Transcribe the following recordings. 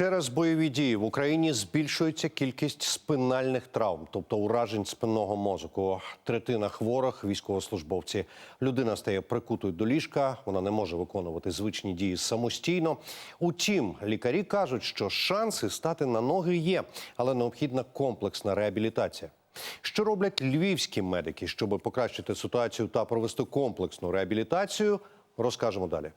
Через бойові дії в Україні збільшується кількість спинальних травм, тобто уражень спинного мозку. Третина хворих військовослужбовці. Людина стає прикутою до ліжка, вона не може виконувати звичні дії самостійно. Утім, лікарі кажуть, що шанси стати на ноги є, але необхідна комплексна реабілітація. Що роблять львівські медики, щоб покращити ситуацію та провести комплексну реабілітацію, розкажемо далі.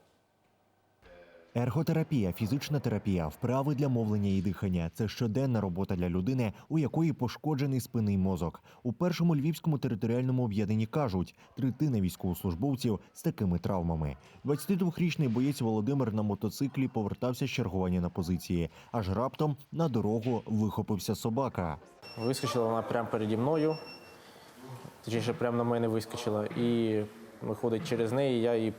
Ерготерапія, фізична терапія, вправи для мовлення і дихання це щоденна робота для людини, у якої пошкоджений спинний мозок. У першому львівському територіальному об'єднанні кажуть, третина військовослужбовців з такими травмами. 22-річний боєць Володимир на мотоциклі повертався з чергування на позиції, аж раптом на дорогу вихопився собака. Вискочила вона прямо переді мною, точніше, прямо на мене вискочила. І виходить через неї, я і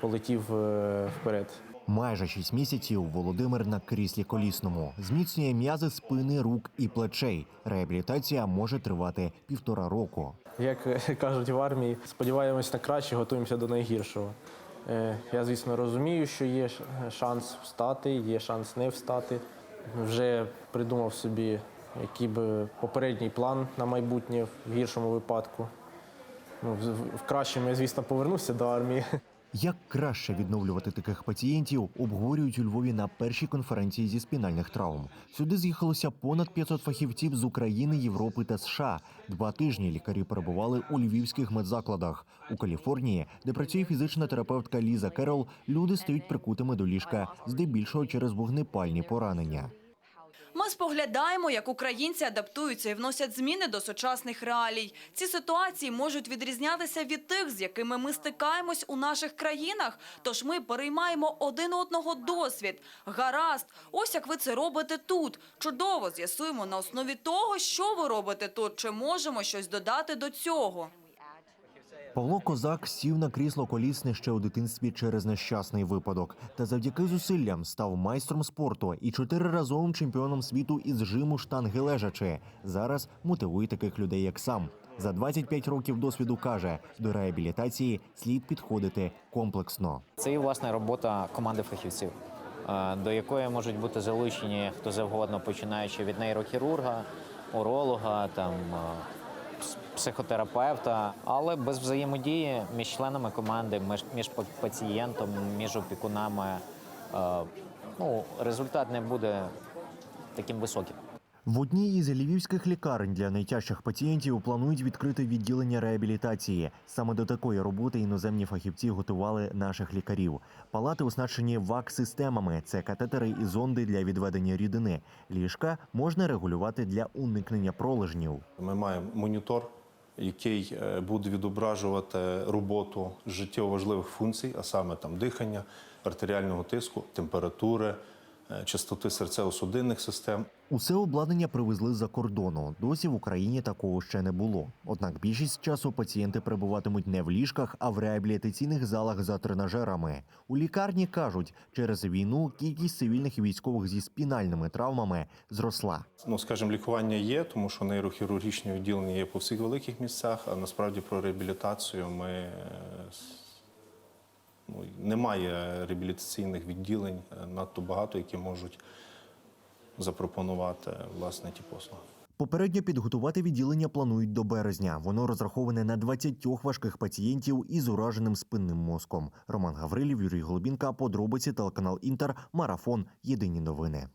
полетів е, вперед. Майже 6 місяців Володимир на кріслі колісному зміцнює м'язи спини, рук і плечей. Реабілітація може тривати півтора року. Як е, кажуть в армії, сподіваємось на краще, готуємося до найгіршого. Е, Я, звісно, розумію, що є шанс встати, є шанс не встати. Вже придумав собі, який би попередній план на майбутнє в гіршому випадку. Ну, в- кращому я, звісно, повернуся до армії. Як краще відновлювати таких пацієнтів, обговорюють у Львові на першій конференції зі спінальних травм. Сюди з'їхалося понад 500 фахівців з України, Європи та США. Два тижні лікарі перебували у львівських медзакладах. У Каліфорнії, де працює фізична терапевтка Ліза Керол, люди стають прикутими до ліжка, здебільшого через вогнепальні поранення. Споглядаємо, як українці адаптуються і вносять зміни до сучасних реалій. Ці ситуації можуть відрізнятися від тих, з якими ми стикаємось у наших країнах. Тож ми переймаємо один одного досвід. Гаразд, ось як ви це робите тут. Чудово з'ясуємо на основі того, що ви робите тут. Чи можемо щось додати до цього. Павло Козак сів на крісло колісне ще у дитинстві через нещасний випадок, та завдяки зусиллям став майстром спорту і чотириразовим чемпіоном світу із жиму штанги лежачи. Зараз мотивує таких людей, як сам. За 25 років досвіду каже, до реабілітації слід підходити комплексно. Це і власне робота команди фахівців, е, до якої можуть бути залучені хто завгодно, починаючи від нейрохірурга, уролога, там е, психотерапевта, але без взаємодії між членами команди, між, між па- пацієнтом, між опікунами, е, ну, результат не буде таким високим. В одній із львівських лікарень для найтяжчих пацієнтів планують відкрити відділення реабілітації. Саме до такої роботи іноземні фахівці готували наших лікарів. Палати оснащені ВАК-системами. Це катетери і зонди для відведення рідини. Ліжка можна регулювати для уникнення пролежнів. Ми маємо монітор, який е, буде відображувати роботу життєво важливих функцій, а саме там дихання, артеріального тиску, температури, частоти серцево-судинних систем. Усе обладнання привезли з-за кордону. Досі в Україні такого ще не було. Однак більшість часу пацієнти перебуватимуть не в ліжках, а в реабілітаційних залах за тренажерами. У лікарні кажуть, через війну кількість цивільних військових зі спінальними травмами зросла. Ну, скажімо, лікування є, тому що нейрохірургічні відділення є по всіх великих місцях, а насправді про реабілітацію ми е, ну, немає реабілітаційних відділень е, надто багато, які можуть запропонувати власне ті послуги. Попередньо підготувати відділення планують до березня. Воно розраховане на 20 важких пацієнтів із ураженим спинним мозком. Роман Гаврилів, Юрій Голубінка, подробиці телеканал Інтер, марафон. Єдині новини.